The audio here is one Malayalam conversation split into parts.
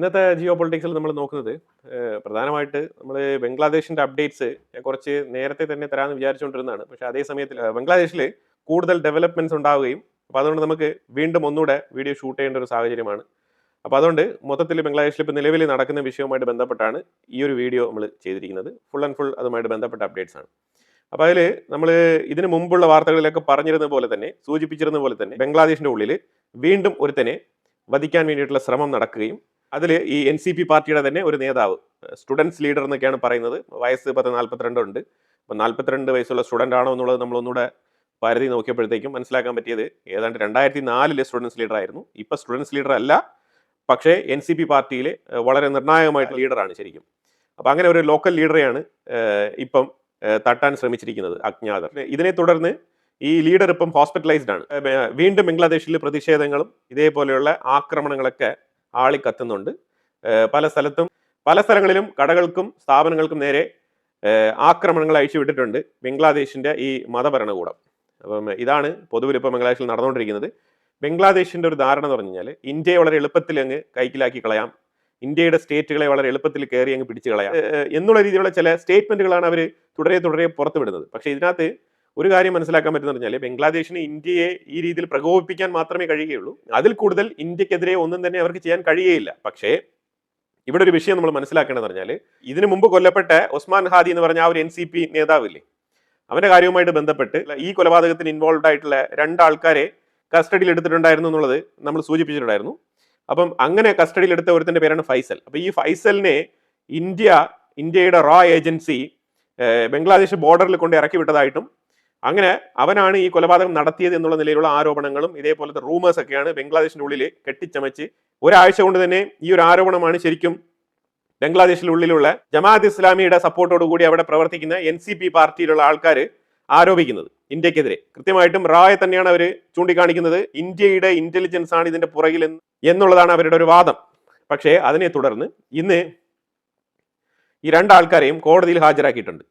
ഇന്നത്തെ ജിയോ പൊളിറ്റിക്സിൽ നമ്മൾ നോക്കുന്നത് പ്രധാനമായിട്ട് നമ്മൾ ബംഗ്ലാദേശിന്റെ അപ്ഡേറ്റ്സ് ഞാൻ കുറച്ച് നേരത്തെ തന്നെ തരാമെന്ന് വിചാരിച്ചുകൊണ്ടിരുന്നതാണ്. പക്ഷേ അതേ സമയത്തിൽ ബംഗ്ലാദേശിൽ കൂടുതൽ ഡെവലപ്മെന്റ്സ് ഉണ്ടാവുകയും അപ്പോൾ അതുകൊണ്ട് നമുക്ക് വീണ്ടും ഒന്നുകൂടെ വീഡിയോ ഷൂട്ട് ചെയ്യേണ്ട ഒരു സാഹചര്യമാണ്. അപ്പോൾ അതുകൊണ്ട് മൊത്തത്തിൽ ബംഗ്ലാദേശിൽ ഇപ്പോൾ നിലവിൽ നടക്കുന്ന വിഷയവുമായിട്ട് ബന്ധപ്പെട്ടാണ് ഈ ഒരു വീഡിയോ നമ്മൾ ചെയ്തിരിക്കുന്നത്. ഫുൾ ആൻഡ് ഫുൾ അതുമായിട്ട് ബന്ധപ്പെട്ട അപ്ഡേറ്റ്സ് ആണ്. അപ്പോൾ അതിൽ നമ്മൾ ഇതിനു മുമ്പുള്ള വാർത്തകളിലൊക്കെ പറഞ്ഞിരുന്ന പോലെ തന്നെ സൂചിപ്പിച്ചിരുന്ന പോലെ തന്നെ ബംഗ്ലാദേശിന്റെ ഉള്ളിൽ വീണ്ടും ഒരുത്തനെ വധിക്കാൻ വേണ്ടിയിട്ടുള്ള ശ്രമം നടക്കുകയും അതിൽ ഈ എൻ സി പി പാർട്ടിയുടെ തന്നെ ഒരു നേതാവ് സ്റ്റുഡൻസ് ലീഡർ എന്നൊക്കെയാണ് പറയുന്നത്. വയസ്സ് പത്ത് നാൽപ്പത്തിരണ്ട് ഉണ്ട്. അപ്പോൾ നാൽപ്പത്തിരണ്ട് വയസ്സുള്ള സ്റ്റുഡന്റ് ആണോ എന്നുള്ളത് നമ്മളൊന്നുകൂടെ പരിധി നോക്കിയപ്പോഴത്തേക്കും മനസ്സിലാക്കാൻ പറ്റിയത് ഏതാണ്ട് രണ്ടായിരത്തി നാലിലെ സ്റ്റുഡൻസ് ലീഡർ ആയിരുന്നു. ഇപ്പം സ്റ്റുഡൻസ് ലീഡർ അല്ല പക്ഷേ എൻ സി പി പാർട്ടിയിലെ വളരെ നിർണായകമായിട്ട് ലീഡറാണ് ശരിക്കും. അപ്പം അങ്ങനെ ഒരു ലോക്കൽ ലീഡറെയാണ് ഇപ്പം തട്ടാൻ ശ്രമിച്ചിരിക്കുന്നത് അജ്ഞാതർ. ഇതിനെ തുടർന്ന് ഈ ലീഡർ ഇപ്പം ഹോസ്പിറ്റലൈസ്ഡ് ആണ്. വീണ്ടും ബംഗ്ലാദേശിൽ പ്രതിഷേധങ്ങളും ഇതേപോലെയുള്ള ആക്രമണങ്ങളൊക്കെ ആളിക്കത്തുന്നുണ്ട് കത്തുന്നുണ്ട്. പല സ്ഥലത്തും പല സ്ഥലങ്ങളിലും കടകൾക്കും സ്ഥാപനങ്ങൾക്കും നേരെ ആക്രമണങ്ങൾ അഴിച്ചുവിട്ടിട്ടുണ്ട് ബംഗ്ലാദേശിന്റെ ഈ മതഭരണകൂടം. അപ്പം ഇതാണ് പൊതുവിൽ ഇപ്പോൾ ബംഗ്ലാദേശിൽ നടന്നുകൊണ്ടിരിക്കുന്നത്. ബംഗ്ലാദേശിന്റെ ഒരു ധാരണ എന്ന് പറഞ്ഞു കഴിഞ്ഞാൽ ഇന്ത്യയെ വളരെ എളുപ്പത്തിൽ അങ്ങ് കൈക്കിലാക്കി കളയാം. ഇന്ത്യയുടെ സ്റ്റേറ്റുകളെ വളരെ എളുപ്പത്തിൽ കയറി അങ്ങ് പിടിച്ചു കളയാം. എന്നുള്ള രീതിയിലുള്ള ചില സ്റ്റേറ്റ്മെന്റുകളാണ് അവർ തുടരെ തുടരെ പുറത്തുവിടുന്നത്. പക്ഷേ ഇതിനകത്ത് ഒരു കാര്യം മനസ്സിലാക്കാൻ പറ്റുന്ന പറഞ്ഞാൽ ബംഗ്ലാദേശിന് ഇന്ത്യയെ ഈ രീതിയിൽ പ്രകോപിപ്പിക്കാൻ മാത്രമേ കഴിയുകയുള്ളൂ. അതിൽ കൂടുതൽ ഇന്ത്യക്കെതിരെ ഒന്നും തന്നെ അവർക്ക് ചെയ്യാൻ കഴിയുകയില്ല. പക്ഷേ ഇവിടെ ഒരു വിഷയം നമ്മൾ മനസ്സിലാക്കേണ്ടത് പറഞ്ഞാൽ ഇതിനു മുമ്പ് കൊല്ലപ്പെട്ട ഉസ്മാൻ ഹാദി എന്ന് പറഞ്ഞ ആ ഒരു എൻ സി പി നേതാവില്ലേ അവന്റെ കാര്യവുമായിട്ട് ബന്ധപ്പെട്ട് ഈ കൊലപാതകത്തിന് ഇൻവോൾവ് ആയിട്ടുള്ള രണ്ടാൾക്കാരെ കസ്റ്റഡിയിൽ എടുത്തിട്ടുണ്ടായിരുന്നു എന്നുള്ളത് നമ്മൾ സൂചിപ്പിച്ചിട്ടുണ്ടായിരുന്നു. അപ്പം അങ്ങനെ കസ്റ്റഡിയിൽ എടുത്ത ഒരുത്തന്റെ പേരാണ് ഫൈസൽ. അപ്പോൾ ഈ ഫൈസലിനെ ഇന്ത്യ ഇന്ത്യയുടെ റോ ഏജൻസി ബംഗ്ലാദേശ് ബോർഡറിൽ കൊണ്ട് ഇറക്കി വിട്ടതായിട്ടും അങ്ങനെ അവനാണ് ഈ കൊലപാതകം നടത്തിയത് എന്നുള്ള നിലയിലുള്ള ആരോപണങ്ങളും ഇതേപോലത്തെ റൂമേഴ്സ് ഒക്കെയാണ് ബംഗ്ലാദേശിന്റെ ഉള്ളിൽ കെട്ടിച്ചമച്ച് ഒരാഴ്ച കൊണ്ട് തന്നെ ഈ ഒരു ആരോപണമാണ് ശരിക്കും ബംഗ്ലാദേശിനുള്ളിലുള്ള ജമാഅത്ത് ഇസ്ലാമിയുടെ സപ്പോർട്ടോട് കൂടി അവിടെ പ്രവർത്തിക്കുന്ന എൻ സി പി പാർട്ടിയിലുള്ള ആൾക്കാർ ആരോപിക്കുന്നത് ഇന്ത്യക്കെതിരെ. കൃത്യമായിട്ടും റായെ തന്നെയാണ് അവർ ചൂണ്ടിക്കാണിക്കുന്നത്. ഇന്ത്യയുടെ ഇന്റലിജൻസ് ആണ് ഇതിന്റെ പുറകിൽ എന്നുള്ളതാണ് അവരുടെ ഒരു വാദം. പക്ഷേ അതിനെ തുടർന്ന് ഇന്ന് ഈ രണ്ടാൾക്കാരെയും കോടതിയിൽ ഹാജരാക്കിയിട്ടുണ്ട്.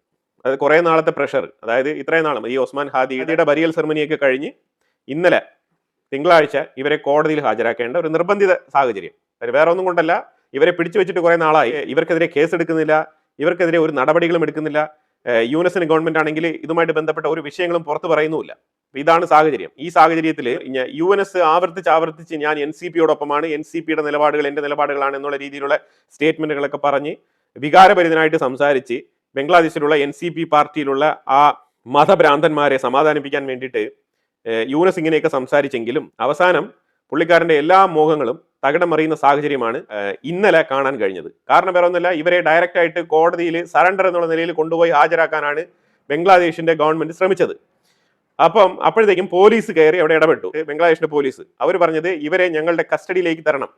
അത് കുറേ നാളത്തെ പ്രഷർ അതായത് ഇത്രയും നാളും ഈ ഒസ്മാൻ ഹാദിയുടെ ബരിയൽ സെറമണിയൊക്കെ കഴിഞ്ഞ് ഇന്നലെ തിങ്കളാഴ്ച ഇവരെ കോടതിയിൽ ഹാജരാക്കേണ്ട ഒരു നിർബന്ധിത സാഹചര്യം. വേറെ ഒന്നും കൊണ്ടല്ല ഇവരെ പിടിച്ചു വെച്ചിട്ട് കുറേ നാളായി. ഇവർക്കെതിരെ കേസ് എടുക്കുന്നില്ല ഇവർക്കെതിരെ ഒരു നടപടികളും എടുക്കുന്നില്ല. യുനെസിന് ഗവൺമെന്റ് ആണെങ്കിൽ ഇതുമായിട്ട് ബന്ധപ്പെട്ട ഒരു വിഷയങ്ങളും പുറത്ത് പറയുന്നുമില്ല. ഇതാണ് സാഹചര്യം. ഈ സാഹചര്യത്തിൽ യു എൻ എസ് ആവർത്തിച്ച് ആവർത്തിച്ച് ഞാൻ എൻ സി പിയോടൊപ്പമാണ് എൻ സി പിയുടെ നിലപാടുകൾ എന്റെ നിലപാടുകളാണ് എന്നുള്ള രീതിയിലുള്ള സ്റ്റേറ്റ്മെന്റുകളൊക്കെ പറഞ്ഞ് വികാരഭരിതനായിട്ട് സംസാരിച്ച് ബംഗ്ലാദേശിലുള്ള എൻ സി പി പാർട്ടിയിലുള്ള ആ മതഭ്രാന്തന്മാരെ സമാധാനിപ്പിക്കാൻ വേണ്ടിയിട്ട് യൂനസ് ഇങ്ങനെയൊക്കെ സംസാരിച്ചെങ്കിലും അവസാനം പുള്ളിക്കാരന്റെ എല്ലാ മോഹങ്ങളും തകിടം മറിയുന്ന സാഹചര്യമാണ് ഇന്നലെ കാണാൻ കഴിഞ്ഞത്. കാരണം വേറെ ഒന്നുമില്ല ഇവരെ ഡയറക്റ്റായിട്ട് കോടതിയിൽ സറണ്ടർ എന്നുള്ള നിലയിൽ കൊണ്ടുപോയി ഹാജരാക്കാനാണ് ബംഗ്ലാദേശിന്റെ ഗവൺമെന്റ് ശ്രമിച്ചത്. അപ്പം അപ്പോഴത്തേക്കും പോലീസ് കയറി അവിടെ ഇടപെട്ടു. ബംഗ്ലാദേശിന്റെ പോലീസ്. അവർ പറഞ്ഞത് ഇവരെ ഞങ്ങളുടെ കസ്റ്റഡിയിലേക്ക് തരണം.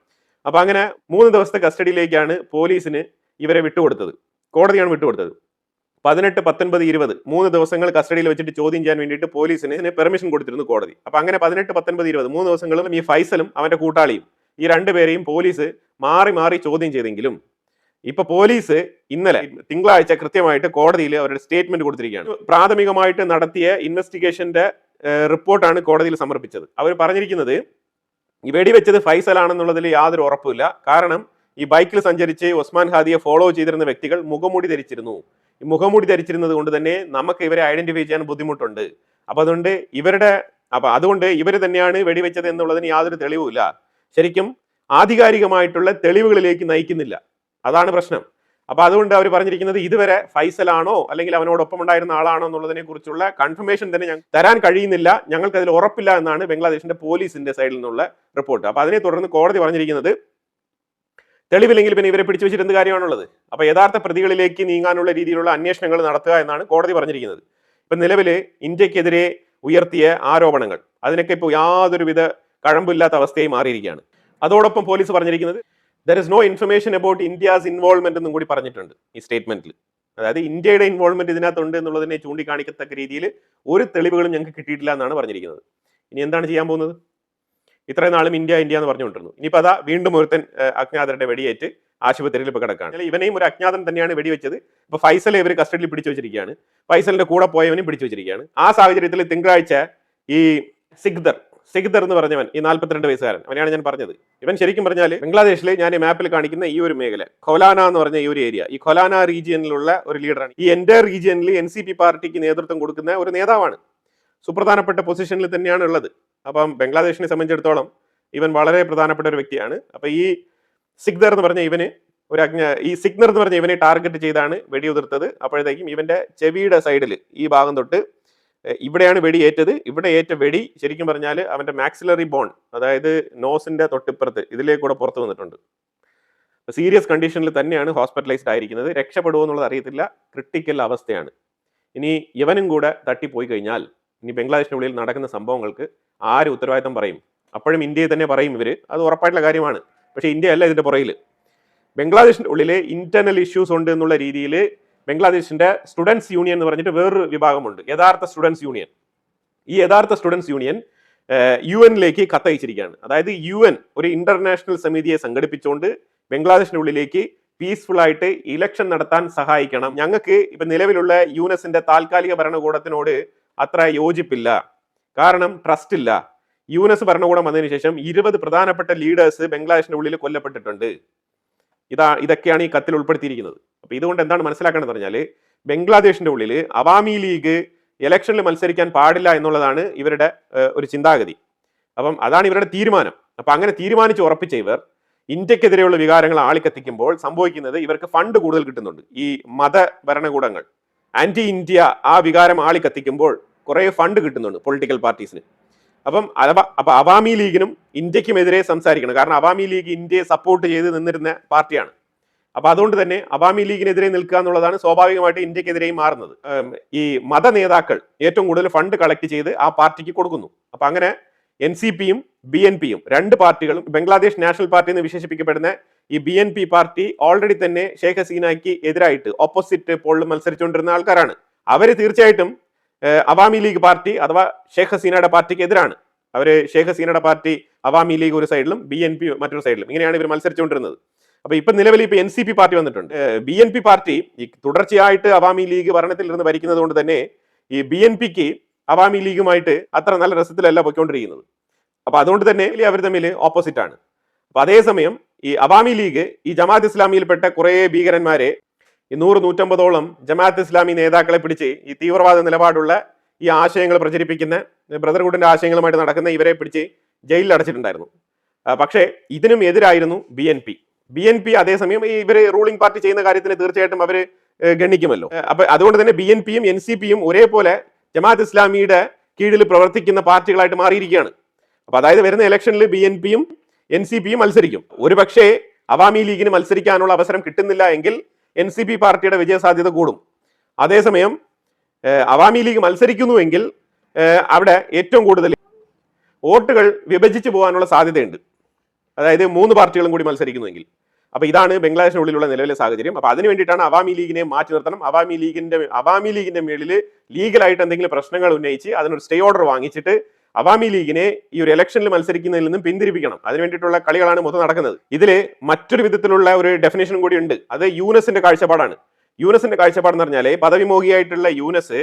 അപ്പം അങ്ങനെ മൂന്ന് ദിവസത്തെ കസ്റ്റഡിയിലേക്കാണ് പോലീസിന് ഇവരെ വിട്ടുകൊടുത്തത്. കോടതിയാണ് വിട്ടുകൊടുത്തത്. പതിനെട്ട് പത്തൊൻപത് ഇരുപത് മൂന്ന് ദിവസങ്ങൾ കസ്റ്റഡിയിൽ വെച്ചിട്ട് ചോദ്യം ചെയ്യാൻ വേണ്ടിയിട്ട് പോലീസിന് ഇതിന് പെർമിഷൻ കൊടുത്തിരുന്നു കോടതി. അപ്പൊ അങ്ങനെ പതിനെട്ട് പത്തൊൻപത് ഇരുപത് മൂന്ന് ദിവസങ്ങളിലും ഈ ഫൈസലും അവന്റെ കൂട്ടാളിയും ഈ രണ്ടുപേരെയും പോലീസ് മാറി മാറി ചോദ്യം ചെയ്തെങ്കിലും ഇപ്പൊ പോലീസ് ഇന്നലെ തിങ്കളാഴ്ച കൃത്യമായിട്ട് കോടതിയിൽ അവരുടെ സ്റ്റേറ്റ്മെന്റ് കൊടുത്തിരിക്കുകയാണ്. പ്രാഥമികമായിട്ട് നടത്തിയ ഇൻവെസ്റ്റിഗേഷന്റെ റിപ്പോർട്ടാണ് കോടതിയിൽ സമർപ്പിച്ചത്. അവർ പറഞ്ഞിരിക്കുന്നത് ഈ വെടിവെച്ചത് ഫൈസലാണെന്നുള്ളതിൽ യാതൊരു ഉറപ്പുമില്ല. കാരണം ഈ ബൈക്കിൽ സഞ്ചരിച്ച് ഒസ്മാൻ ഹാദിയെ ഫോളോ ചെയ്തിരുന്ന വ്യക്തികൾ മുഖമൂടി ധരിച്ചിരുന്നു. ഈ മുഖമൂടി ധരിച്ചിരുന്നത് കൊണ്ട് തന്നെ നമുക്ക് ഇവരെ ഐഡന്റിഫൈ ചെയ്യാൻ ബുദ്ധിമുട്ടുണ്ട്. അപ്പൊ അതുകൊണ്ട് ഇവരുടെ അപ്പൊ അതുകൊണ്ട് ഇവർ തന്നെയാണ് വെടിവെച്ചത് എന്നുള്ളതിന് യാതൊരു തെളിവുമില്ല. ശരിക്കും ആധികാരികമായിട്ടുള്ള തെളിവുകളിലേക്ക് നയിക്കുന്നില്ല. അതാണ് പ്രശ്നം. അപ്പൊ അതുകൊണ്ട് അവർ പറഞ്ഞിരിക്കുന്നത് ഇതുവരെ ഫൈസലാണോ അല്ലെങ്കിൽ അവനോടൊപ്പം ഉണ്ടായിരുന്ന ആളാണോ എന്നുള്ളതിനെ കുറിച്ചുള്ള കൺഫർമേഷൻ തന്നെ ഞങ്ങൾ തരാൻ കഴിയുന്നില്ല. ഞങ്ങൾക്ക് അതിൽ ഉറപ്പില്ല എന്നാണ് ബംഗ്ലാദേശിന്റെ പോലീസിന്റെ സൈഡിൽ നിന്നുള്ള റിപ്പോർട്ട് അപ്പൊ അതിനെ തുടർന്ന് കോടതി പറഞ്ഞിരിക്കുന്നത് തെളിവില്ലെങ്കിൽ പിന്നെ ഇവരെ പിടിച്ചു വെച്ചിട്ട് എന്ത് കാര്യമാണുള്ളത്? അപ്പൊ യഥാർത്ഥ പ്രതികളിലേക്ക് നീങ്ങാനുള്ള രീതിയിലുള്ള അന്വേഷണങ്ങൾ നടത്തുക എന്നാണ് കോടതി പറഞ്ഞിരിക്കുന്നത്. ഇപ്പൊ നിലവിൽ ഇന്ത്യക്കെതിരെ ഉയർത്തിയ ആരോപണങ്ങൾ അതിനൊക്കെ ഇപ്പോൾ യാതൊരുവിധ കഴമ്പില്ലാത്ത അവസ്ഥയായി മാറിയിരിക്കുകയാണ്. അതോടൊപ്പം പോലീസ് പറഞ്ഞിരിക്കുന്നത് there is no information about India's involvement എന്നും കൂടി പറഞ്ഞിട്ടുണ്ട് ഈ സ്റ്റേറ്റ്മെന്റിൽ അതായത് ഇന്ത്യയുടെ ഇൻവോൾവ്മെന്റ് ഇതിനകത്തുണ്ട് എന്നുള്ളതിനെ ചൂണ്ടിക്കാണിക്കത്തക്ക രീതിയിൽ ഒരു തെളിവുകളും ഞങ്ങൾക്ക് കിട്ടിയിട്ടില്ല എന്നാണ് പറഞ്ഞിരിക്കുന്നത്. ഇനി എന്താണ് ചെയ്യാൻ പോകുന്നത്? ഇത്രയും നാളും ഇന്ത്യ ഇന്ത്യ എന്ന് പറഞ്ഞുകൊണ്ടിരുന്നു. ഇനിയിപ്പോൾ അതാ വീണ്ടും ഒരുത്തൻ അജ്ഞാതരുടെ വെടിയേറ്റ് ആശുപത്രിയിൽ ഇപ്പോൾ കിടക്കാണ്. ഇവനെയും ഒരു അജ്ഞാതൻ തന്നെയാണ് വെടിവെച്ചത്. ഇപ്പൊ ഫൈസലെ ഇവർ കസ്റ്റഡിയിൽ പിടിച്ചു വെച്ചിരിക്കുകയാണ്. ഫൈസലിന്റെ കൂടെ പോയവനും പിടിച്ചു വെച്ചിരിക്കുകയാണ്. ആ സാഹചര്യത്തിൽ തിങ്കളാഴ്ച ഈ സിഗ്ദർ സിഗ്ദർ എന്ന് പറഞ്ഞവൻ ഈ നാല്പത്തിരണ്ട് വയസ്സുകാരൻ അവനെയാണ് ഞാൻ പറഞ്ഞത്. ഇവൻ ശരിക്കും പറഞ്ഞാൽ ബംഗ്ലാദേശിൽ ഞാൻ ഈ മാപ്പിൽ കാണിക്കുന്ന ഈ ഒരു മേഖല ഖൊലാന എന്ന് പറഞ്ഞ ഈ ഒരു ഏരിയ ഈ ഖൊലാന റീജിയനിലുള്ള ഒരു ലീഡറാണ് ഈ എന്റെ റീജിയനിൽ എൻ സി പി പാർട്ടിക്ക് നേതൃത്വം കൊടുക്കുന്ന ഒരു നേതാവാണ്. സുപ്രധാനപ്പെട്ട പൊസിഷനിൽ തന്നെയാണ് ഉള്ളത്. അപ്പം ബംഗ്ലാദേശിനെ സംബന്ധിച്ചിടത്തോളം ഇവൻ വളരെ പ്രധാനപ്പെട്ട ഒരു വ്യക്തിയാണ്. അപ്പൊ ഈ സിഗ്ദർ എന്ന് പറഞ്ഞ ഇവന് ഒരു അജ്ഞ ഈ സിഗ്നർ എന്ന് പറഞ്ഞ ഇവനെ ടാർഗറ്റ് ചെയ്താണ് വെടിയുതിർത്തത്. അപ്പോഴത്തേക്കും ഇവന്റെ ചെവിയുടെ സൈഡിൽ ഈ ഭാഗം തൊട്ട് ഇവിടെയാണ് വെടി ഏറ്റത്. ഇവിടെ ഏറ്റ വെടി ശരിക്കും പറഞ്ഞാൽ അവന്റെ മാക്സിലറി ബോൺ അതായത് നോസിന്റെ തൊട്ടിപ്പുറത്ത് ഇതിലേക്കൂടെ പുറത്ത് വന്നിട്ടുണ്ട്. സീരിയസ് കണ്ടീഷനിൽ തന്നെയാണ് ഹോസ്പിറ്റലൈസ്ഡ് ആയിരിക്കുന്നത്. രക്ഷപ്പെടുമോ എന്നുള്ളത് അറിയത്തില്ല. ക്രിട്ടിക്കൽ അവസ്ഥയാണ്. ഇനി ഇവനും കൂടെ തട്ടിപ്പോയി കഴിഞ്ഞാൽ ഇനി ബംഗ്ലാദേശിനുള്ളിൽ നടക്കുന്ന സംഭവങ്ങൾക്ക് ആര് ഉത്തരവാദിത്തം പറയും? അപ്പോഴും ഇന്ത്യയെ തന്നെ പറയും ഇവർ അത് ഉറപ്പായിട്ടുള്ള കാര്യമാണ്. പക്ഷേ ഇന്ത്യ അല്ല ഇതിന്റെ പുറകിൽ ബംഗ്ലാദേശിന്റെ ഉള്ളിൽ ഇന്റേണൽ ഇഷ്യൂസ് ഉണ്ട് എന്നുള്ള രീതിയിൽ ബംഗ്ലാദേശിന്റെ സ്റ്റുഡൻസ് യൂണിയൻ എന്ന് പറഞ്ഞിട്ട് വേറൊരു വിഭാഗമുണ്ട്. യഥാർത്ഥ സ്റ്റുഡൻസ് യൂണിയൻ ഈ യഥാർത്ഥ സ്റ്റുഡൻസ് യൂണിയൻ യു എനിലേക്ക് കത്തയച്ചിരിക്കുകയാണ്. അതായത് യു എൻ ഒരു ഇന്റർനാഷണൽ സമിതിയെ സംഘടിപ്പിച്ചുകൊണ്ട് ബംഗ്ലാദേശിന്റെ ഉള്ളിലേക്ക് പീസ്ഫുൾ ആയിട്ട് ഇലക്ഷൻ നടത്താൻ സഹായിക്കണം. ഞങ്ങൾക്ക് ഇപ്പം നിലവിലുള്ള യുനെസിന്റെ താൽക്കാലിക ഭരണകൂടത്തിനോട് അത്ര യോജിപ്പില്ല. കാരണം ട്രസ്റ്റ് ഇല്ല. യൂനസ് ഭരണകൂടം വന്നതിന് ശേഷം ഇരുപത് പ്രധാനപ്പെട്ട ലീഡേഴ്സ് ബംഗ്ലാദേശിന്റെ ഉള്ളിൽ കൊല്ലപ്പെട്ടിട്ടുണ്ട്. ഇതാ ഇതൊക്കെയാണ് ഈ കത്തിൽ ഉൾപ്പെടുത്തിയിരിക്കുന്നത്. അപ്പൊ ഇതുകൊണ്ട് എന്താണ് മനസ്സിലാക്കേണ്ടത് പറഞ്ഞാൽ ബംഗ്ലാദേശിന്റെ ഉള്ളിൽ അവാമി ലീഗ് ഇലക്ഷനിൽ മത്സരിക്കാൻ പാടില്ല എന്നുള്ളതാണ് ഇവരുടെ ഒരു ചിന്താഗതി. അപ്പം അതാണ് ഇവരുടെ തീരുമാനം. അപ്പൊ അങ്ങനെ തീരുമാനിച്ച് ഉറപ്പിച്ച ഇവർ ഇന്ത്യക്കെതിരെയുള്ള വികാരങ്ങൾ ആളിക്കത്തിക്കുമ്പോൾ സംഭവിക്കുന്നത് ഇവർക്ക് ഫണ്ട് കൂടുതൽ കിട്ടുന്നുണ്ട്. ഈ മത ഭരണകൂടങ്ങൾ. ആന്റി ഇന്ത്യ ആ വികാരം ആളി കത്തിക്കുമ്പോൾ കുറേ ഫണ്ട് കിട്ടുന്നുണ്ട് പൊളിറ്റിക്കൽ പാർട്ടീസിന് അപ്പം അപ്പൊ അവാമി ലീഗിനും ഇന്ത്യക്കുമെതിരെ സംസാരിക്കണം. കാരണം അവാമി ലീഗ് ഇന്ത്യയെ സപ്പോർട്ട് ചെയ്ത് നിന്നിരുന്ന പാർട്ടിയാണ്. അപ്പോൾ അതുകൊണ്ട് തന്നെ അവാമി ലീഗിനെതിരെ നിൽക്കുക എന്നുള്ളതാണ് സ്വാഭാവികമായിട്ട് ഇന്ത്യക്കെതിരെയും മാറുന്നത്. ഈ മത നേതാക്കൾ ഏറ്റവും കൂടുതൽ ഫണ്ട് കളക്ട് ചെയ്ത് ആ പാർട്ടിക്ക് കൊടുക്കുന്നു. അപ്പം അങ്ങനെ എൻ സി പിയും ബി എൻ പിയും രണ്ട് പാർട്ടികളും ബംഗ്ലാദേശ് നാഷണൽ പാർട്ടി എന്ന് വിശേഷിപ്പിക്കപ്പെടുന്ന ഈ B N P party already തന്നെ ഷേഖ് ഹസീനയ്ക്ക് എതിരായിട്ട് ഓപ്പോസിറ്റ് പോളിൽ മത്സരിച്ചുകൊണ്ടിരുന്ന ആൾക്കാരാണ്. അവർ തീർച്ചയായിട്ടും അവാമി ലീഗ് പാർട്ടി അഥവാ ഷേഖ് ഹസീനയുടെ പാർട്ടിക്ക് എതിരാണ്. അവർ ഷേഖ് ഹസീനയുടെ പാർട്ടി അവാമി ലീഗ് ഒരു സൈഡിലും ബി എൻ പി മറ്റൊരു സൈഡിലും ഇങ്ങനെയാണ് ഇവർ മത്സരിച്ചുകൊണ്ടിരുന്നത്. അപ്പൊ ഇപ്പൊ നിലവിൽ ഇപ്പൊ എൻ സി പി പാർട്ടി വന്നിട്ടുണ്ട്. ബി എൻ പി പാർട്ടി ഈ തുടർച്ചയായിട്ട് അവാമി ലീഗ് ഭരണത്തിൽ ഇരുന്ന് ഭരിക്കുന്നത് കൊണ്ട് തന്നെ ഈ ബി എൻ പിക്ക് അവാമി ലീഗുമായിട്ട് അത്ര നല്ല രസത്തിലല്ല പൊയ്ക്കൊണ്ടിരിക്കുന്നത്. അപ്പൊ അതുകൊണ്ട് തന്നെ അവർ തമ്മിൽ ഓപ്പോസിറ്റ് ആണ്. അപ്പൊ അതേസമയം ഈ അവാമി ലീഗ് ഈ ജമാഅത്ത് ഇസ്ലാമിയിൽപ്പെട്ട കുറേ ഭീകരന്മാരെ ഈ നൂറ് നൂറ്റമ്പതോളം ജമാഅത്ത് ഇസ്ലാമി നേതാക്കളെ പിടിച്ച് ഈ തീവ്രവാദ നിലപാടുള്ള ഈ ആശയങ്ങൾ പ്രചരിപ്പിക്കുന്ന ബ്രദർഹുഡിന്റെ ആശയങ്ങളുമായിട്ട് നടക്കുന്ന ഇവരെ പിടിച്ച് ജയിലിൽ അടച്ചിട്ടുണ്ടായിരുന്നു. പക്ഷേ ഇതിനും എതിരായിരുന്നു B N P B N P അതേസമയം ഇവർ റൂളിംഗ് പാർട്ടി ചെയ്യുന്ന കാര്യത്തിന് തീർച്ചയായിട്ടും അവർ ഗണ്ണിക്കുമല്ലോ. ഏ, അപ്പൊ അതുകൊണ്ട് തന്നെ ബി എൻ പിയും എൻ സി പിയും ഒരേപോലെ ജമാഅത്ത് ഇസ്ലാമിയുടെ കീഴിൽ പ്രവർത്തിക്കുന്ന പാർട്ടികളായിട്ട് മാറിയിരിക്കുകയാണ്. അപ്പൊ അതായത് വരുന്ന ഇലക്ഷനിൽ ബി എൻ പിയും എൻ സി പിയും മത്സരിക്കും. ഒരു പക്ഷേ അവാമി ലീഗിന് മത്സരിക്കാനുള്ള അവസരം കിട്ടുന്നില്ല എങ്കിൽ എൻ സി പി പാർട്ടിയുടെ വിജയസാധ്യത കൂടും. അതേസമയം അവാമി ലീഗ് മത്സരിക്കുന്നുവെങ്കിൽ അവിടെ ഏറ്റവും കൂടുതൽ വോട്ടുകൾ വിഭജിച്ചു പോകാനുള്ള സാധ്യതയുണ്ട്. അതായത് മൂന്ന് പാർട്ടികളും കൂടി മത്സരിക്കുന്നുവെങ്കിൽ അപ്പൊ ഇതാണ് ബംഗ്ലാദേശിനുള്ളിലുള്ള നിലവിലെ സാഹചര്യം. അപ്പൊ അതിന് വേണ്ടിയിട്ടാണ് അവാമി ലീഗിനെ മാറ്റി നിർത്തണം. അവാമി ലീഗിന്റെ അവാമി ലീഗിന്റെ മേളിൽ ലീഗലായിട്ട് എന്തെങ്കിലും പ്രശ്നങ്ങൾ ഉന്നയിച്ച് അതിനൊരു സ്റ്റേ ഓർഡർ വാങ്ങിച്ചിട്ട് അവാമി ലീഗിനെ ഈ ഒരു ഇലക്ഷനിൽ മത്സരിക്കുന്നതിൽ നിന്നും പിന്തിരിപ്പിക്കണം. അതിന് വേണ്ടിയിട്ടുള്ള കളികളാണ് മൊത്തം നടക്കുന്നത്. ഇതിൽ മറ്റൊരു വിധത്തിലുള്ള ഒരു ഡെഫിനേഷനും കൂടി ഉണ്ട്. അത് യൂനസിന്റെ കാഴ്ചപ്പാടാണ്. യൂനസിന്റെ കാഴ്ചപ്പാട് എന്ന് പറഞ്ഞാൽ പദവിമോഹിയായിട്ടുള്ള യൂനസ്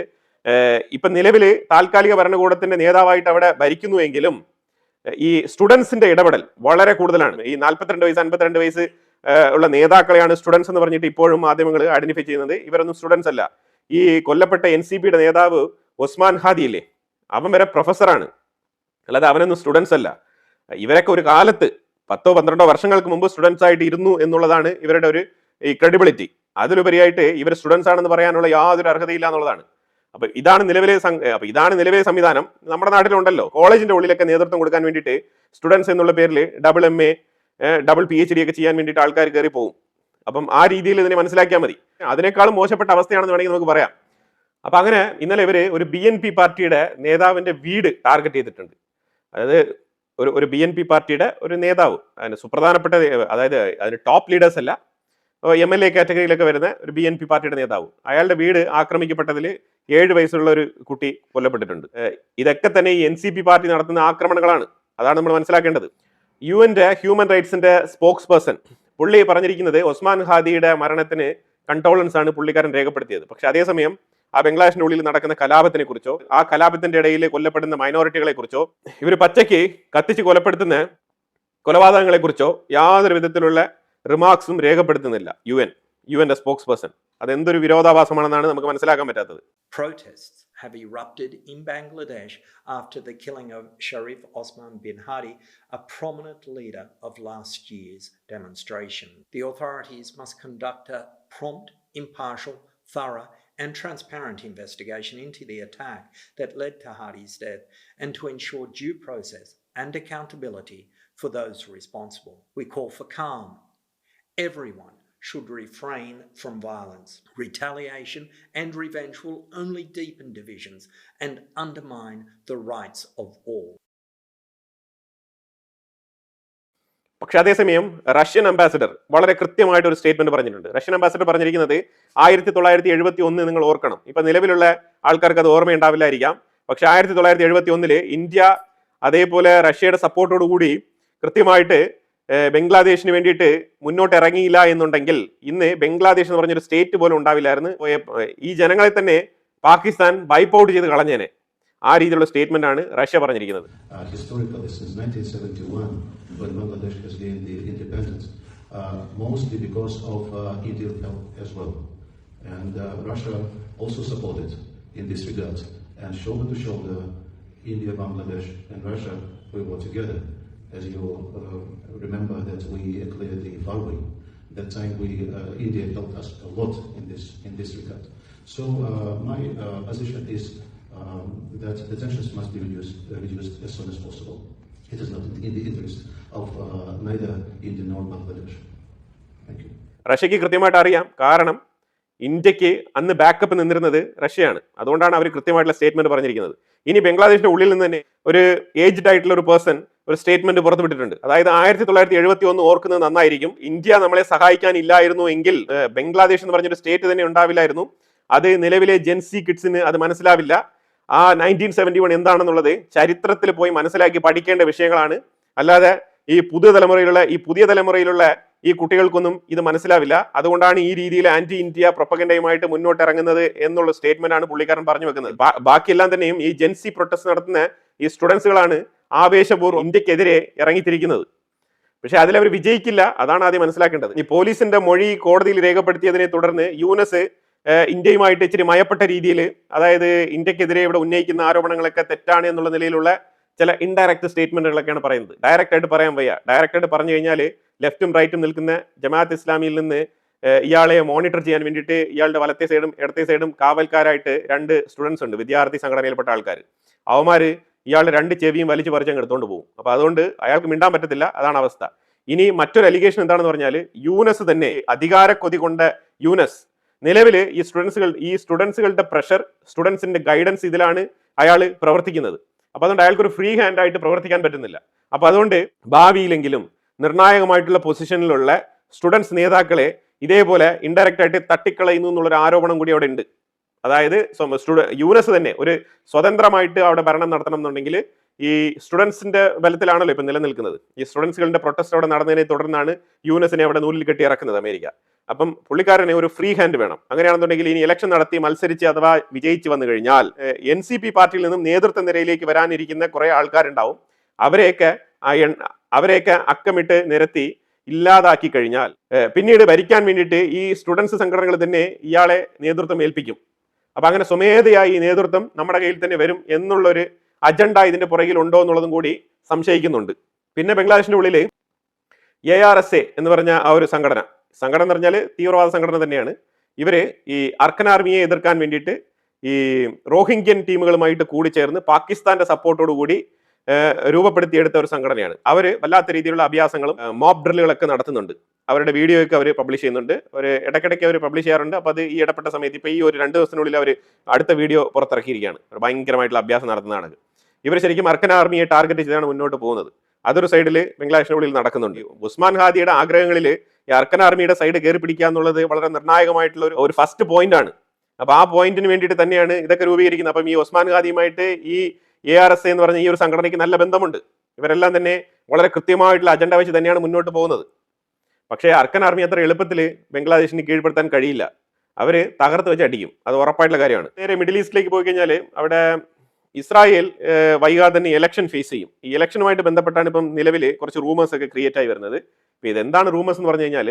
ഇപ്പൊ നിലവിൽ താൽക്കാലിക ഭരണകൂടത്തിന്റെ നേതാവായിട്ട് അവിടെ ഭരിക്കുന്നുവെങ്കിലും ഈ സ്റ്റുഡൻസിന്റെ ഇടപെടൽ വളരെ കൂടുതലാണ്. ഈ നാൽപ്പത്തിരണ്ട് വയസ്സ് അൻപത്തിരണ്ട് വയസ്സ് ഉള്ള നേതാക്കളെയാണ് സ്റ്റുഡൻസ് എന്ന് പറഞ്ഞിട്ട് ഇപ്പോഴും മാധ്യമങ്ങൾ ഐഡന്റിഫൈ ചെയ്യുന്നത്. ഇവരൊന്നും സ്റ്റുഡൻസ് അല്ല ഈ കൊല്ലപ്പെട്ട എൻ സി പിയുടെ നേതാവ് ഒസ്മാൻ ഹാദി ഇല്ലേ അവൻ വരെ പ്രൊഫസറാണ് അല്ലാതെ അവനൊന്നും സ്റ്റുഡൻസ് അല്ല. ഇവരൊക്കെ ഒരു കാലത്ത് പത്തോ പന്ത്രണ്ടോ വർഷങ്ങൾക്ക് മുമ്പ് സ്റ്റുഡൻസ് ആയിട്ട് ഇരുന്നു എന്നുള്ളതാണ് ഇവരുടെ ഒരു ഈ ക്രെഡിബിലിറ്റി അതിലുപരിയായിട്ട് ഇവർ സ്റ്റുഡൻസ് ആണെന്ന് പറയാനുള്ള യാതൊരു അർഹതയില്ല എന്നുള്ളതാണ്. അപ്പൊ ഇതാണ് നിലവിലെ അപ്പൊ ഇതാണ് നിലവിലെ സംവിധാനം. നമ്മുടെ നാട്ടിലുണ്ടല്ലോ. കോളേജിന്റെ ഉള്ളിലൊക്കെ നേതൃത്വം കൊടുക്കാൻ വേണ്ടിയിട്ട് സ്റ്റുഡൻസ് എന്നുള്ള പേരിൽ double M A double P H D ഒക്കെ ചെയ്യാൻ വേണ്ടിയിട്ട് ആൾക്കാർ കയറി പോകും അപ്പം ആ രീതിയിൽ ഇതിനെ മനസ്സിലാക്കിയാൽ മതി. അതിനേക്കാളും മോശപ്പെട്ട അവസ്ഥയാണെന്ന് വേണമെങ്കിൽ നമുക്ക് പറയാം. അപ്പൊ അങ്ങനെ ഇന്നലെ ഇവർ ഒരു ബി എൻ പി പാർട്ടിയുടെ നേതാവിന്റെ വീട് ടാർഗറ്റ് ചെയ്തിട്ടുണ്ട്. അതായത് ഒരു ഒരു ബി എൻ പി പാർട്ടിയുടെ ഒരു നേതാവ് അതിന് സുപ്രധാനപ്പെട്ട അതായത് അതിന് ടോപ്പ് ലീഡേഴ്സ് അല്ല എം എൽ എ കാറ്റഗറിയിലൊക്കെ വരുന്ന ഒരു ബി എൻ പി പാർട്ടിയുടെ നേതാവ്. അയാളുടെ വീട് ആക്രമിക്കപ്പെട്ടതിൽ ഏഴ് വയസ്സുള്ള ഒരു കുട്ടി കൊല്ലപ്പെട്ടിട്ടുണ്ട്. ഇതൊക്കെ തന്നെ ഈ എൻ സി പി പാർട്ടി നടത്തുന്ന ആക്രമണങ്ങളാണ്. അതാണ് നമ്മൾ മനസ്സിലാക്കേണ്ടത്. യു എന്റെ ഹ്യൂമൻ റൈറ്റ്സിന്റെ സ്പോക്സ് പേഴ്സൺ പുള്ളി പറഞ്ഞിരിക്കുന്നത് ഒസ്മാൻ ഹാദിയുടെ മരണത്തിന് കണ്ടോളൻസ് ആണ് പുള്ളിക്കാരൻ രേഖപ്പെടുത്തിയത്. പക്ഷെ അതേസമയം ആ ബംഗ്ലാദേശിന്റെ ഉള്ളിൽ നടക്കുന്ന കലാപത്തിനെ കുറിച്ചോ ആ കലാപത്തിന്റെ ഇടയിൽ കൊല്ലപ്പെടുന്ന മൈനോറിറ്റികളെ കുറിച്ചോ ഇവർ പച്ചയ്ക്ക് കത്തിച്ച് കൊലപ്പെടുത്തുന്ന കൊലപാതകങ്ങളെ കുറിച്ചോ യാതൊരു വിധത്തിലുള്ള റിമാർക്സും രേഖപ്പെടുത്തുന്നില്ല. യു എൻ യു എന്റെ സ്പോക്സ് പേഴ്സൺ അതെന്തൊരു വിരോധാഭാസമാണെന്നാണ് നമുക്ക് മനസ്സിലാക്കാൻ പറ്റാത്തത്. Protests have erupted in Bangladesh after the killing of Sharif Osman bin Hadi, a prominent leader of last year's demonstration. The authorities must conduct a prompt, impartial, thorough, and transparent investigation into the attack that led to Hadi's death and to ensure due process and accountability for those responsible. We call for calm. Everyone should refrain from violence. Retaliation and revenge will only deepen divisions and undermine the rights of all. പക്ഷെ അതേസമയം റഷ്യൻ അംബാസിഡർ വളരെ കൃത്യമായിട്ട് ഒരു സ്റ്റേറ്റ്മെന്റ് പറഞ്ഞിട്ടുണ്ട്. റഷ്യൻ അംബാസിഡർ പറഞ്ഞിരിക്കുന്നത് ആയിരത്തി തൊള്ളായിരത്തി എഴുപത്തി ഒന്ന് നിങ്ങൾ ഓർക്കണം. ഇപ്പൊ നിലവിലുള്ള ആൾക്കാർക്ക് അത് ഓർമ്മയുണ്ടാവില്ലായിരിക്കാം. പക്ഷെ ആയിരത്തി തൊള്ളായിരത്തി എഴുപത്തി ഒന്നിൽ ഇന്ത്യ അതേപോലെ റഷ്യയുടെ സപ്പോർട്ടോടു കൂടി കൃത്യമായിട്ട് ബംഗ്ലാദേശിന് വേണ്ടിയിട്ട് മുന്നോട്ട് ഇറങ്ങിയില്ല എന്നുണ്ടെങ്കിൽ ഇന്ന് ബംഗ്ലാദേശ് എന്ന് പറഞ്ഞൊരു സ്റ്റേറ്റ് പോലും ഉണ്ടാവില്ലായിരുന്നു. ഈ ജനങ്ങളെ തന്നെ പാകിസ്ഥാൻ വൈപ്പ് ഔട്ട് ചെയ്ത് കളഞ്ഞേനെ. ആ രീതിയിലുള്ള സ്റ്റേറ്റ്മെന്റ് ആണ് റഷ്യ പറഞ്ഞിരിക്കുന്നത് uh, historically since 1971 when Bangladesh has gained the independence, uh, mostly because of uh, Indian help as well. And uh, Russia also supported in this regard. And shoulder to shoulder, India, Bangladesh, and Russia, we were together. As you uh, remember that we cleared the Farway. That time we, uh, India helped us a lot in this, in this regard. So uh, my uh, position is um, that the tensions must be reduced, uh, reduced as soon as possible. It is not in the interest of uh, neither India nor Bangladesh. Thank you. റഷ്യക്ക് കൃത്യമായിട്ട് അറിയാം. കാരണം ഇന്ത്യയ്ക്ക് അന്ന് ബാക്കപ്പ് നിന്നിരുന്നത് റഷ്യയാണ്. അതുകൊണ്ടാണ് അവർ കൃത്യമായിട്ടുള്ള സ്റ്റേറ്റ്മെന്റ് പറഞ്ഞിരിക്കുന്നത്. ഇനി ബംഗ്ലാദേശിന്റെ ഉള്ളിൽ നിന്ന് തന്നെ ഒരു ഏജ്ഡ് ആയിട്ടുള്ള ഒരു പേഴ്സൺ ഒരു സ്റ്റേറ്റ്മെന്റ് പുറത്തുവിട്ടിട്ടുണ്ട് അതായത് ആയിരത്തി തൊള്ളായിരത്തി എഴുപത്തി ഒന്ന് ഓർക്കുന്നത് നന്നായിരിക്കും. ഇന്ത്യ നമ്മളെ സഹായിക്കാനില്ലായിരുന്നു എങ്കിൽ ബംഗ്ലാദേശ് എന്ന് പറഞ്ഞൊരു സ്റ്റേറ്റ് തന്നെ ഉണ്ടാവില്ലായിരുന്നു. അത് നിലവിലെ ജെൻസി കിഡ്സിന് അത് മനസ്സിലാവില്ല. ആ നയന്റീൻ സെവന്റി വൺ എന്താണെന്നുള്ളത് ചരിത്രത്തിൽ പോയി മനസ്സിലാക്കി പഠിക്കേണ്ട വിഷയങ്ങളാണ്. അല്ലാതെ ഈ പുതിയ തലമുറയിലുള്ള ഈ പുതിയ തലമുറയിലുള്ള ഈ കുട്ടികൾക്കൊന്നും ഇത് മനസ്സിലാവില്ല. അതുകൊണ്ടാണ് ഈ രീതിയിൽ ആന്റി ഇന്ത്യ പ്രൊപ്പഗൻഡയുമായിട്ട് മുന്നോട്ട് ഇറങ്ങുന്നത് എന്നുള്ള സ്റ്റേറ്റ്മെന്റ് ആണ് പുള്ളിക്കാരൻ പറഞ്ഞു വെക്കുന്നത്. ബാക്കിയെല്ലാം തന്നെയും ഈ ജെൻസി പ്രൊട്ടസ്റ്റ് നടത്തുന്ന ഈ സ്റ്റുഡൻസുകളാണ് ആവേശപൂർവം ഇന്ത്യക്കെതിരെ ഇറങ്ങിത്തിരിക്കുന്നത്. പക്ഷെ അതിൽ അവർ വിജയിക്കില്ല. അതാണ് ആദ്യം മനസ്സിലാക്കേണ്ടത്. ഈ പോലീസിന്റെ മൊഴി കോടതിയിൽ രേഖപ്പെടുത്തിയതിനെ തുടർന്ന് യൂനസ് ഇന്ത്യയുമായിട്ട് ഇച്ചിരി മയപ്പെട്ട രീതിയിൽ അതായത് ഇന്ത്യക്കെതിരെ ഇവിടെ ഉന്നയിക്കുന്ന ആരോപണങ്ങളൊക്കെ തെറ്റാണ് എന്നുള്ള നിലയിലുള്ള ചില ഇൻഡയറക്റ്റ് സ്റ്റേറ്റ്മെന്റുകളൊക്കെയാണ് പറയുന്നത്. ഡയറക്റ്റ് ആയിട്ട് പറയാൻ വയ്യ. ഡയറക്റ്റ് ആയിട്ട് പറഞ്ഞു കഴിഞ്ഞാൽ ലെഫ്റ്റും റൈറ്റും നിൽക്കുന്ന ജമാഅത്ത് ഇസ്ലാമിയിൽ നിന്ന് ഇയാളെ മോണിറ്റർ ചെയ്യാൻ വേണ്ടിയിട്ട് ഇയാളുടെ വലത്തെ സൈഡും ഇടത്തെ സൈഡും കാവൽക്കാരായിട്ട് രണ്ട് സ്റ്റുഡൻസ് ഉണ്ട് വിദ്യാർത്ഥി സംഘടനയിൽപ്പെട്ട ആൾക്കാർ അവന്മാര് ഇയാളുടെ രണ്ട് ചെവിയും വലിച്ചു പറിച്ചങ്ങ് എടുത്തുകൊണ്ട് പോകും. അപ്പോൾ അതുകൊണ്ട് അയാൾക്ക് മിണ്ടാൻ പറ്റത്തില്ല. അതാണ് അവസ്ഥ. ഇനി മറ്റൊരു അലിഗേഷൻ എന്താണെന്ന് പറഞ്ഞാൽ യൂനസ് തന്നെ അധികാര കൊതി കൊണ്ട യൂനസ് നിലവിൽ ഈ സ്റ്റുഡൻസുകൾ ഈ സ്റ്റുഡൻസുകളുടെ പ്രഷർ സ്റ്റുഡൻസിന്റെ ഗൈഡൻസ് ഇതിലാണ് അയാൾ പ്രവർത്തിക്കുന്നത്. അപ്പോൾ അതുകൊണ്ട് അയാൾക്ക് ഒരു ഫ്രീ ഹാൻഡ് ആയിട്ട് പ്രവർത്തിക്കാൻ പറ്റുന്നില്ല. അപ്പോൾ അതുകൊണ്ട് ഭാവിയിലെങ്കിലും നിർണായകമായിട്ടുള്ള പൊസിഷനിലുള്ള സ്റ്റുഡൻസ് നേതാക്കളെ ഇതേപോലെ ഇൻഡയറക്റ്റ് ആയിട്ട് തട്ടിക്കളയുന്നു എന്നുള്ളൊരു ആരോപണം കൂടി അവിടെ ഉണ്ട്. അതായത് യൂനസ് തന്നെ ഒരു സ്വതന്ത്രമായിട്ട് അവിടെ ഭരണം നടത്തണം എന്നുണ്ടെങ്കിൽ ഈ സ്റ്റുഡൻസിന്റെ ബലത്തിലാണല്ലോ ഇപ്പൊ നിലനിൽക്കുന്നത്. ഈ സ്റ്റുഡൻസുകളുടെ പ്രൊട്ടസ്റ്റ് അവിടെ നടന്നതിനെ തുടർന്നാണ് യുനെസിനെ അവിടെ നൂലിൽ കെട്ടി ഇറക്കുന്നത് അമേരിക്ക. അപ്പം പുള്ളിക്കാരന് ഒരു ഫ്രീ ഹാൻഡ് വേണം. അങ്ങനെയാണെന്നുണ്ടെങ്കിൽ ഇനി ഇലക്ഷൻ നടത്തി മത്സരിച്ച് അഥവാ വിജയിച്ച് വന്നു കഴിഞ്ഞാൽ എൻ സി പി പാർട്ടിയിൽ നിന്നും നേതൃത്വ നിരയിലേക്ക് വരാനിരിക്കുന്ന കുറെ ആൾക്കാരുണ്ടാവും. അവരെയൊക്കെ അവരെയൊക്കെ അക്കമിട്ട് നിരത്തി ഇല്ലാതാക്കി കഴിഞ്ഞാൽ പിന്നീട് ഭരിക്കാൻ വേണ്ടിയിട്ട് ഈ സ്റ്റുഡൻസ് സംഘടനകൾ തന്നെ ഇയാളെ നേതൃത്വം ഏൽപ്പിക്കും. അപ്പൊ അങ്ങനെ സ്വമേധയായി ഈ നേതൃത്വം നമ്മുടെ കയ്യിൽ തന്നെ വരും എന്നുള്ളൊരു അജണ്ട ഇതിന്റെ പുറകിൽ ഉണ്ടോ എന്നുള്ളതും കൂടി സംശയിക്കുന്നുണ്ട്. പിന്നെ ബംഗ്ലാദേശിന്റെ ഉള്ളിൽ എ ആർ എസ് എ എന്ന് പറഞ്ഞ ആ ഒരു സംഘടന. സംഘടന എന്ന് പറഞ്ഞാൽ തീവ്രവാദ സംഘടന തന്നെയാണ്. ഇവർ ഈ അർക്കൻ ആർമിയെ എതിർക്കാൻ വേണ്ടിയിട്ട് ഈ റോഹിംഗ്യൻ ടീമുകളുമായിട്ട് കൂടിച്ചേർന്ന് പാകിസ്ഥാന്റെ സപ്പോർട്ടോടു കൂടി ഏഹ്, രൂപപ്പെടുത്തിയെടുത്ത ഒരു സംഘടനയാണ്. അവർ വല്ലാത്ത രീതിയിലുള്ള അഭ്യാസങ്ങളും മോബ് ഡ്രില്ലുകളൊക്കെ നടത്തുന്നുണ്ട്. അവരുടെ വീഡിയോയൊക്കെ അവർ പബ്ലിഷ് ചെയ്യുന്നുണ്ട്. അവർ ഇടയ്ക്കിടയ്ക്ക് അവർ പബ്ലിഷ് ചെയ്യാറുണ്ട്. അപ്പോൾ അത് ഈ ഇടപെട്ട സമയത്ത് ഇപ്പോൾ ഈ ഒരു രണ്ട് ദിവസത്തിനുള്ളിൽ അവർ അടുത്ത വീഡിയോ പുറത്തിറക്കിയിരിക്കുകയാണ്. ഭയങ്കരമായിട്ടുള്ള അഭ്യാസം നടത്തുന്നതാണ് ഇവർ ശരിക്കും അർക്കൻ ആർമിയെ ടാർഗറ്റ് ചെയ്താണ് മുന്നോട്ട് പോകുന്നത്. അതൊരു സൈഡിൽ ബംഗ്ലാദേശിനുള്ളിൽ നടക്കുന്നുണ്ട്. ഉസ്മാൻ ഹാദിയുടെ ആഗ്രഹങ്ങളിൽ അർക്കൻ ആർമിയുടെ സൈഡ് കയറി പിടിക്കുക എന്നുള്ളത് വളരെ നിർണായകമായിട്ടുള്ള ഒരു ഒരു ഫസ്റ്റ് പോയിന്റ് ആണ്. അപ്പൊ ആ പോയിന്റിന് വേണ്ടിയിട്ട് തന്നെയാണ് ഇതൊക്കെ രൂപീകരിക്കുന്നത്. അപ്പം ഈ ഉസ്മാൻ ഖാദിയുമായിട്ട് ഈ എ ആർ എസ് എന്ന് പറഞ്ഞ ഈ ഒരു സംഘടനയ്ക്ക് നല്ല ബന്ധമുണ്ട്. ഇവരെല്ലാം തന്നെ വളരെ കൃത്യമായിട്ടുള്ള അജണ്ട വെച്ച് തന്നെയാണ് മുന്നോട്ട് പോകുന്നത്. പക്ഷേ അർക്കൻ ആർമി അത്ര എളുപ്പത്തിൽ ബംഗ്ലാദേശിന് കീഴ്പ്പെടുത്താൻ കഴിയില്ല. അവർ തകർത്ത് വെച്ച് അടിക്കും. അത് ഉറപ്പായിട്ടുള്ള കാര്യമാണ്. നേരെ മിഡിൽ ഈസ്റ്റിലേക്ക് പോയി കഴിഞ്ഞാൽ അവിടെ ഇസ്രായേൽ വൈകാതെ തന്നെ ഇലക്ഷൻ ഫേസ് ചെയ്യും. ഈ ഇലക്ഷനുമായിട്ട് ബന്ധപ്പെട്ടാണ് ഇപ്പം നിലവിൽ കുറച്ച് റൂമേഴ്സ് ഒക്കെ ക്രിയേറ്റ് ആയി വരുന്നത്. ഇപ്പം ഇതെന്താണ് റൂമേഴ്സ് എന്ന് പറഞ്ഞു കഴിഞ്ഞാൽ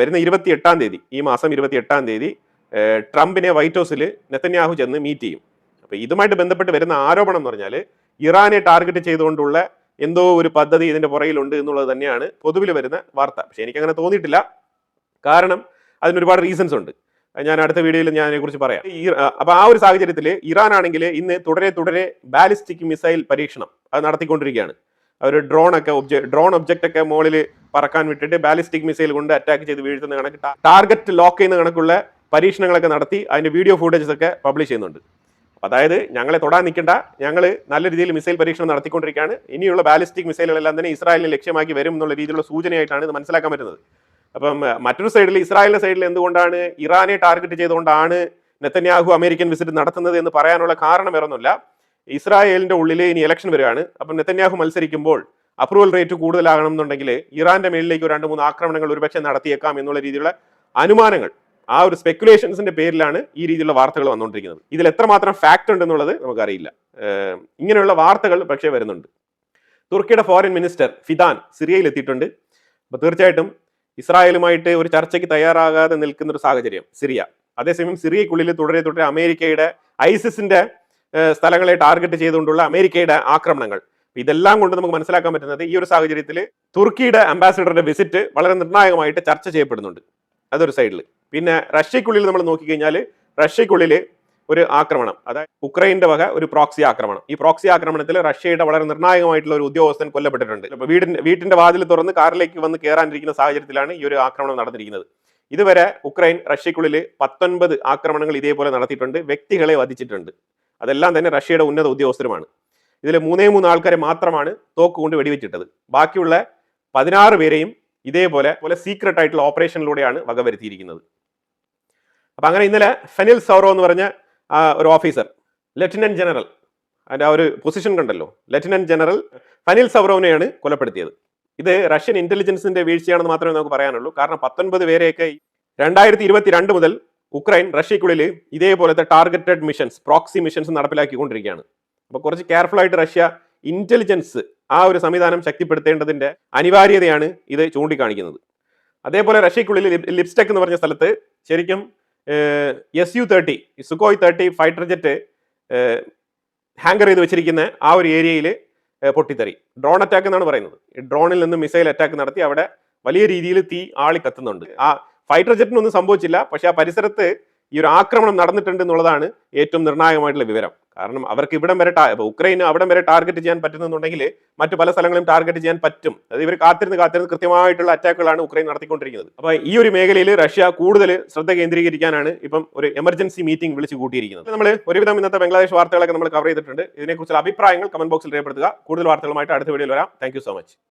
വരുന്ന ഇരുപത്തി എട്ടാം തീയതി ഈ മാസം ഇരുപത്തി എട്ടാം തീയതി ട്രംപിനെ വൈറ്റ് ഹൗസിൽ നെത്തന്യാഹു ചെന്ന് മീറ്റ് ചെയ്യും. അപ്പോൾ ഇതുമായിട്ട് ബന്ധപ്പെട്ട് വരുന്ന ആരോപണം എന്ന് പറഞ്ഞാൽ ഇറാനെ ടാർഗറ്റ് ചെയ്തുകൊണ്ടുള്ള എന്തോ ഒരു പദ്ധതി ഇതിന്റെ പുറകിലുണ്ട് എന്നുള്ളത് തന്നെയാണ് പൊതുവിൽ വരുന്ന വാർത്ത. പക്ഷേ എനിക്കങ്ങനെ തോന്നിയിട്ടില്ല. കാരണം അതിനൊരുപാട് റീസൺസ് ഉണ്ട്. ഞാൻ അടുത്ത വീഡിയോയിൽ ഞാൻ അതിനെക്കുറിച്ച് പറയാം. ഈ അപ്പോൾ ആ ഒരു സാഹചര്യത്തിൽ ഇറാൻ ആണെങ്കിൽ ഇന്ന് തുടരെ തുടരെ ബാലിസ്റ്റിക് മിസൈൽ പരീക്ഷണം അത് നടത്തിക്കൊണ്ടിരിക്കുകയാണ്. അവർ ഡ്രോൺ ഒക്കെ ഒബ്ജക്ട് ഡ്രോൺ ഒബ്ജക്റ്റ് ഒക്കെ മുകളിൽ പറക്കാൻ വിട്ടിട്ട് ബാലിസ്റ്റിക് മിസൈൽ കൊണ്ട് അറ്റാക്ക് ചെയ്ത് വീഴ്ത്തുന്ന കണക്ക് ടാർഗറ്റ് ലോക്ക് ചെയ്യുന്ന കണക്കുള്ള പരീക്ഷണങ്ങളൊക്കെ നടത്തി അതിന്റെ വീഡിയോ ഫുട്ടേജസ് ഒക്കെ പബ്ലിഷ് ചെയ്യുന്നുണ്ട്. അതായത് ഞങ്ങളെ തൊടാൻ നിൽക്കേണ്ട. ഞങ്ങൾ നല്ല രീതിയിൽ മിസൈൽ പരീക്ഷണം നടത്തിക്കൊണ്ടിരിക്കുകയാണ്. ഇനിയുള്ള ബാലിസ്റ്റിക് മിസൈലുകളെല്ലാം തന്നെ ഇസ്രായേലിനെ ലക്ഷ്യമാക്കി വരും എന്നുള്ള രീതിയിലുള്ള സൂചനയായിട്ടാണ് ഇത് മനസ്സിലാക്കാൻ പറ്റുന്നത്. അപ്പം മറ്റൊരു സൈഡിൽ ഇസ്രായേലിന്റെ സൈഡിൽ എന്തുകൊണ്ടാണ് ഇറാനെ ടാർഗറ്റ് ചെയ്തുകൊണ്ടാണ് നെത്തന്യാഹു അമേരിക്കൻ വിസിറ്റ് നടത്തുന്നത് എന്ന് പറയാനുള്ള കാരണം വേറൊന്നുമില്ല. ഇസ്രായേലിന്റെ ഉള്ളിലെ ഇനി ഇലക്ഷൻ വരികയാണ്. അപ്പം നെത്തന്യാഹു മത്സരിക്കുമ്പോൾ അപ്രൂവൽ റേറ്റ് കൂടുതലാകണം എന്നുണ്ടെങ്കിൽ ഇറാന്റെ മേളിലേക്ക് ഒരു രണ്ട് മൂന്ന് ആക്രമണങ്ങൾ ഒരുപക്ഷെ നടത്തിയേക്കാം എന്നുള്ള രീതിയിലുള്ള അനുമാനങ്ങൾ ആ ഒരു സ്പെക്കുലേഷൻസിന്റെ പേരിലാണ് ഈ രീതിയിലുള്ള വാർത്തകൾ വന്നുകൊണ്ടിരിക്കുന്നത്. ഇതിൽ എത്രമാത്രം ഫാക്ട് ഉണ്ടെന്നുള്ളത് നമുക്കറിയില്ല. ഇങ്ങനെയുള്ള വാർത്തകൾ പക്ഷേ വരുന്നുണ്ട്. തുർക്കിയുടെ ഫോറിൻ മിനിസ്റ്റർ ഫിദാൻ സിറിയയിൽ എത്തിയിട്ടുണ്ട് അപ്പോൾ തീർച്ചയായിട്ടും ഇസ്രായേലുമായിട്ട് ഒരു ചർച്ചയ്ക്ക് തയ്യാറാകാതെ നിൽക്കുന്ന ഒരു സാഹചര്യം സിറിയ. അതേസമയം സിറിയക്കുള്ളിൽ തുടരെ തുടരെ അമേരിക്കയുടെ ഐസിസിന്റെ സ്ഥലങ്ങളെ ടാർഗറ്റ് ചെയ്തുകൊണ്ടുള്ള അമേരിക്കയുടെ ആക്രമണങ്ങൾ. ഇതെല്ലാം കൊണ്ട് നമുക്ക് മനസ്സിലാക്കാൻ പറ്റുന്നത് ഈ ഒരു സാഹചര്യത്തിൽ തുർക്കിയുടെ അംബാസിഡറുടെ വിസിറ്റ് വളരെ നിർണായകമായിട്ട് ചർച്ച ചെയ്യപ്പെടുന്നുണ്ട്. അതൊരു സൈഡിൽ പിന്നെ റഷ്യക്കുള്ളിൽ നമ്മൾ നോക്കിക്കഴിഞ്ഞാൽ റഷ്യക്കുള്ളിൽ ഒരു ആക്രമണം അതായത് ഉക്രൈന്റെ വക ഒരു പ്രോക്സി ആക്രമണം. ഈ പ്രോക്സി ആക്രമണത്തിൽ റഷ്യയുടെ വളരെ നിർണായകമായിട്ടുള്ള ഒരു ഉദ്യോഗസ്ഥൻ കൊല്ലപ്പെട്ടിട്ടുണ്ട്. ഇപ്പോൾ വീടിന്റെ വീട്ടിന്റെ വാതിൽ തുറന്ന് കാറിലേക്ക് വന്ന് കയറാനിരിക്കുന്ന സാഹചര്യത്തിലാണ് ഈ ഒരു ആക്രമണം നടന്നിരിക്കുന്നത്. ഇതുവരെ ഉക്രൈൻ റഷ്യക്കുള്ളിൽ പത്തൊൻപത് ആക്രമണങ്ങൾ ഇതേപോലെ നടത്തിയിട്ടുണ്ട്. വ്യക്തികളെ വധിച്ചിട്ടുണ്ട്. അതെല്ലാം തന്നെ റഷ്യയുടെ ഉന്നത ഉദ്യോഗസ്ഥരുമാണ്. ഇതിൽ മൂന്നേ മൂന്ന് ആൾക്കാരെ മാത്രമാണ് തോക്ക് കൊണ്ട് വെടിവെച്ചിട്ടത്. ബാക്കിയുള്ള പതിനാറ് പേരെയും ഇതേപോലെ പോലെ സീക്രട്ട് ആയിട്ടുള്ള ഓപ്പറേഷനിലൂടെയാണ് വകവരുത്തിയിരിക്കുന്നത്. അപ്പം അങ്ങനെ ഇന്നലെ ഫെനിൽ സൗറോ എന്ന് പറഞ്ഞ ഒരു ഓഫീസർ ലെഫ്റ്റനന്റ് ജനറൽ അതിന്റെ ആ ഒരു പൊസിഷൻ കണ്ടല്ലോ. ലെഫ്റ്റനന്റ് ജനറൽ ഫനിൽ സൗറോവിനെയാണ് കൊലപ്പെടുത്തിയത്. ഇത് റഷ്യൻ ഇന്റലിജൻസിന്റെ വീഴ്ചയാണെന്ന് മാത്രമേ നമുക്ക് പറയാനുള്ളൂ. കാരണം പത്തൊൻപത് പേരെയൊക്കെ രണ്ടായിരത്തി ഇരുപത്തിരണ്ട് മുതൽ ഉക്രൈൻ റഷ്യക്കുള്ളിൽ ഇതേപോലത്തെ ടാർഗറ്റഡ് മിഷൻസ് പ്രോക്സി മിഷൻസ് നടപ്പിലാക്കിക്കൊണ്ടിരിക്കുകയാണ്. അപ്പോൾ കുറച്ച് കെയർഫുൾ ആയിട്ട് റഷ്യ ഇന്റലിജൻസ് ആ ഒരു സംവിധാനം ശക്തിപ്പെടുത്തേണ്ടതിന്റെ അനിവാര്യതയാണ് ഇത് ചൂണ്ടിക്കാണിക്കുന്നത്. അതേപോലെ റഷ്യക്കുള്ളിൽ ലിപ്- ലിപ്സ്റ്റെക് എന്ന് പറഞ്ഞ സ്ഥലത്ത് ശരിക്കും S U thirty Sukhoi thirty fighter jet hangar ചെയ്ത് വെച്ചിരിക്കുന്ന ആ ഒരു ഏരിയയിൽ പൊട്ടിത്തെറി. ഡ്രോൺ അറ്റാക്ക് എന്നാണ് പറയുന്നത്. ഡ്രോണിൽ നിന്ന് മിസൈൽ അറ്റാക്ക് നടത്തി അവിടെ വലിയ രീതിയിൽ തീ ആളി കത്തുന്നുണ്ട് ആ ഫൈറ്റർ ജെറ്റിനൊന്നും സംഭവിച്ചില്ല. പക്ഷെ ആ പരിസരത്ത് ഈ ഒരു ആക്രമണം നടന്നിട്ടുണ്ട് എന്നുള്ളതാണ് ഏറ്റവും നിർണായകമായിട്ടുള്ള വിവരം. കാരണം അവർക്ക് ഇവിടം വരെ ഉക്രൈന് അവിടം വരെ ടാർഗറ്റ് ചെയ്യാൻ പറ്റുന്നുണ്ടെങ്കിൽ മറ്റു പല സ്ഥലങ്ങളും ടാർഗറ്റ് ചെയ്യാൻ പറ്റും. അത് ഇവർ കാത്തിരുന്ന് കാത്തിരുന്ന് കൃത്യമായിട്ടുള്ള അറ്റാക്കുകളാണ് ഉക്രൈൻ നടത്തിക്കൊണ്ടിരിക്കുന്നത്. അപ്പൊ ഈ ഒരു മേഖലയിൽ റഷ്യ കൂടുതൽ ശ്രദ്ധ കേന്ദ്രീകരിക്കാനാണ് ഇപ്പം ഒരു എമർജൻസി മീറ്റിംഗ് വിളിച്ചു കൂട്ടിയിരിക്കുന്നത്. നമ്മൾ ഒരുവിധം ഇന്നത്തെ ബംഗ്ലാദേശ് വാർത്തകളൊക്കെ നമ്മൾ കവർ ചെയ്തിട്ടുണ്ട്. ഇതിനെക്കുറിച്ചുള്ള അഭിപ്രായങ്ങൾ കമന്റ് ബോക്സിൽ രേഖപ്പെടുത്തുക. കൂടുതൽ വാർത്തകളുമായിട്ട് അടുത്ത വീഡിയോയിൽ വരാം. Thank so much